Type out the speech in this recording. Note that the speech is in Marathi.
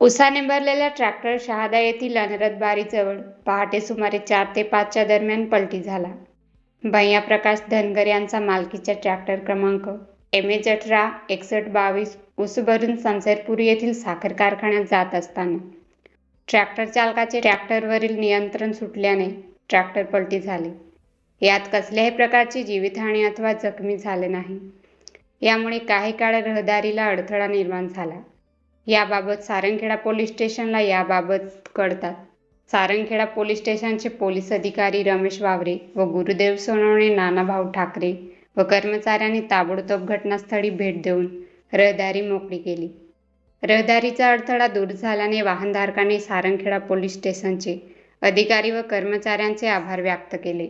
उसाने भरलेला ट्रॅक्टर शहादा येथील अनरतबारीजवळ पहाटे सुमारे चार ते पाचच्या दरम्यान पलटी झाला. भैया प्रकाश धनगर यांचा मालकीचा ट्रॅक्टर क्रमांक एम एच अठरा एकसष्ट बावीस उसभरून संसरपुरी येथील साखर कारखान्यात जात असताना ट्रॅक्टर चालकाचे ट्रॅक्टरवरील नियंत्रण सुटल्याने ट्रॅक्टर पलटी झाले. यात कसल्याही प्रकारची जीवितहानी अथवा जखमी झाले नाही. यामुळे काही काळ रहदारीला अडथळा निर्माण झाला. याबाबत सारंगखेडा पोलीस स्टेशनला याबाबत कळतात. सारंगखेडा पोलीस स्टेशनचे पोलीस अधिकारी रमेश वावरे व गुरुदेव सोनवणे नानाभाऊ ठाकरे व कर्मचाऱ्यांनी ताबडतोब घटनास्थळी भेट देऊन रहदारी मोकळी केली. रहदारीचा अडथळा दूर झाल्याने वाहनधारकांनी सारंगखेडा पोलीस स्टेशनचे अधिकारी व कर्मचाऱ्यांचे आभार व्यक्त केले.